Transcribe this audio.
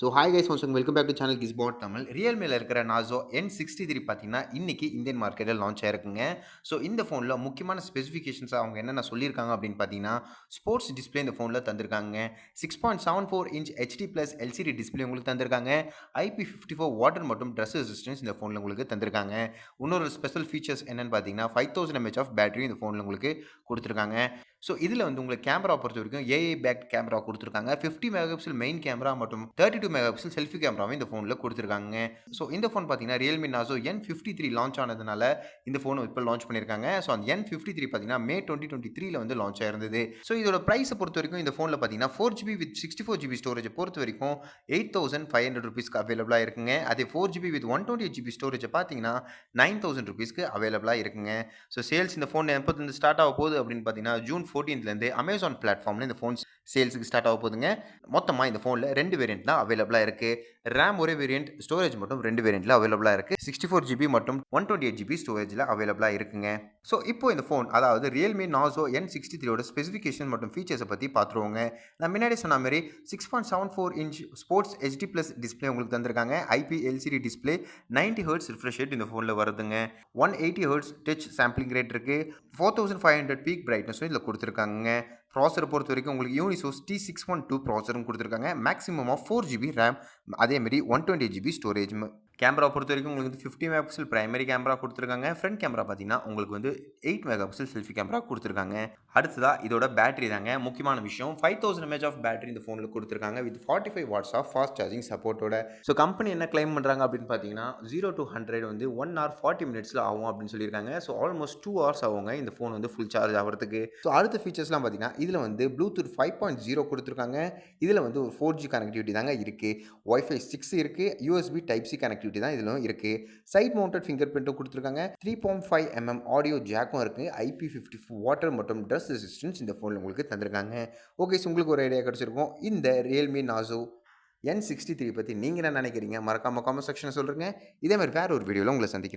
So hi guys once welcome back to channel kiss Tamil ரியல்மியில் இருக்கிற Nazo N sixty three பார்த்தீங்கன்னா இன்னைக்கு இந்தியன் மார்க்கெட்டில் லான்ச் ஆயிருக்குங்க. ஸோ இந்த ஃபோனில் முக்கியமான ஸ்பெசிஃபிகேஷன்ஸ் அவங்க என்னென்ன சொல்லியிருக்காங்க அப்படின்னு பார்த்தீங்கன்னா ஸ்போர்ட்ஸ் டிஸ்பிளே இந்த ஃபோனில் தந்திருக்காங்க. Six point seven four inch HD plus LCD display உங்களுக்கு தந்திருக்காங்க. ஐபி ஃபிஃப்டி ஃபோர் வாட்டர் மற்றும் ட்ரெஸ் ரெசிஸ்டன்ஸ் இந்த ஃபோனில் உங்களுக்கு தந்திருக்காங்க. இன்னொரு ஸ்பெஷல் ஃபீச்சர்ஸ் என்னென்னு பார்த்தீங்கன்னா five thousand mAh of battery இந்த ஃபோனில் உங்களுக்கு கொடுத்துருக்காங்க. ஸோ இதில் வந்து உங்களுக்கு கேமரா பொறுத்த வரைக்கும் ஏஐ பேக் கேமரா கொடுத்துருக்காங்க. Fifty mega pixel main camera மற்றும் thirty two mega pixel selfie கேமராவும் இந்த ஃபோனில் கொடுத்துருக்காங்க. ஸோ இந்த ஃபோன் பார்த்தீங்கன்னா Realme Narzo N fifty three launch ஆனதுனால இந்த ஃபோன் இப்போ லான்ச் பண்ணியிருக்காங்க ஸோ அந்த என் ஃபிஃப்டி த்ரீ பார்த்தீங்கன்னா மே டுவெண்ட்டி டுவெண்ட்டி த்ரீல வந்து லான்ச் ஆயிருந்தது. ஸோ இதோட ப்ரைஸை பொறுத்த வரைக்கும் இந்த ஃபோனில் பார்த்தீங்கன்னா four GB with sixty four GB ஸ்டோரேஜை பொறுத்த வரைக்கும் எயிட் தௌசண்ட் ஃபைவ் ஹண்ட்ரட் ருபீஸ்க்கு அவைலபிளாக இருக்குங்க. அதே four GB with one twenty GB ஸ்டோரேஜை பார்த்தீங்கன்னா நைன் தௌசண்ட் ருபீஸ்க்கு அவைலபிளாக இருக்குங்க. ஸோ சேல்ஸ் இந்த ஃபோன் எப்போ ஸ்டார்ட் ஆக போகுது அப்படின்னு பார்த்தீங்கன்னா ஜூன் ஃபோர்டீன்த்லேருந்து அமேசான் பிளாட்ஃபார்மில் இந்த ஃபோன்ஸ் சேல்ஸுக்கு ஸ்டார்ட் ஆக போகுதுங்க. மொத்தமாக இந்த ஃபோனில் ரெண்டு வேரியண்ட் தான் அவைலபிளாக இருக்குது ரேம் ஒரே வேரியன்ட் ஸ்டோரேஜ் மட்டும் ரெண்டு வேரியண்ட்டில் அவைலபிளாக இருக்குது சிக்ஸ்டி ஃபோர் ஜிபி மற்றும் ஒன் டுவெண்ட்டி எயிட் ஜிபி ஸ்டோரேஜில் அவைலபிளாக இருக்குங்க. ஸோ இப்போ இந்த ஃபோன் அதாவது ரியல்மி நாசோ என் சிக்ஸ்டி த்ரீயோட ஸ்பெசிஃபிகேஷன் மற்றும் ஃபீச்சர்ஸை பற்றி பார்த்துருவோங்க நான் முன்னாடி சொன்ன மாதிரி six point seven four inch sports HD plus display உங்களுக்கு தந்திருக்காங்க. IP LCD display ninety hertz refresh rate இந்த ஃபோனில் வருதுங்க. One eighty hertz touch sampling rate இருக்குது four thousand five hundred peak பிரைட்னஸும் இதில் கொடுத்துருக்காங்க ப்ராசரை பொறுத்த வரைக்கும் உங்களுக்கு Unisoc T six one two ப்ராசரும் கொடுத்துருக்காங்க. Maximum of four GB RAM அதேமாரி one twenty GB storage camera பொறுத்த வரைக்கும் உங்களுக்கு வந்து fifty mega pixel primary camera கொடுத்துருக்காங்க. ஃப்ரண்ட் கேமரா பார்த்தீங்கன்னா உங்களுக்கு வந்து eight mega pixel selfie camera கொடுத்துருக்காங்க. அடுத்ததாக இதோட பேட்டரி தாங்க. முக்கியமான விஷயம் five thousand mAh of battery இந்த ஃபோனில் கொடுத்துருக்காங்க with forty five watts of fast charging சப்போர்ட்டோட ஸோ கம்பெனி என்ன கிளைம் பண்ணுறாங்க அப்படின்னு பார்த்தீங்கன்னா ஜீரோ டு ஹண்ட்ரட் வந்து ஒன் ஹவர் ஃபார்ட்டி மினிட்ஸில் ஆகும் அப்படின்னு சொல்லியிருக்காங்க. ஸோ ஆல்மோஸ்ட் டூ ஹவர்ஸ் ஆகுங்க இந்த ஃபோன் வந்து ஃபுல் சார்ஜ் ஆகிறதுக்கு. ஸோ அடுத்த ஃபீச்சர்ஸ்லாம் பார்த்தீங்கன்னா இதில் வந்து ப்ளூடூத் ஃபைவ் பாயிண்ட் ஜீரோ கொடுத்துருக்காங்க. இதில் வந்து ஒரு ஃபோர் ஜி கனெக்டிவிட்டி தாங்க இருக்குது ஒய்ஃபை சிக்ஸ் இருக்குது USB type C connect connectivity தான் இதிலும் இருக்குது சைட் மவுண்டட் ஃபிங்கர் பிரிண்ட்டும் கொடுத்துருக்காங்க. Three point five mm audio ஜாக்கும் இருக்குது ஐபி ஃபிஃப்டி வாட்டர் மற்றும் ட்ரெஸ் ரெசிஸ்டன்ஸ் இந்த ஃபோனில் உங்களுக்கு தந்திருக்காங்க. ஓகே ஸோ உங்களுக்கு ஒரு ஐடியா கிடச்சிருக்கும். இந்த Realme Narzo N sixty three பற்றி நீங்கள் என்ன நினைக்கிறீங்க? மறக்காமல் காமெண்ட் செக்ஷனை சொல்லுங்கள் இதே மாதிரி வேறு ஒரு வீடியோவில் உங்களை சந்திக்கிறேன்.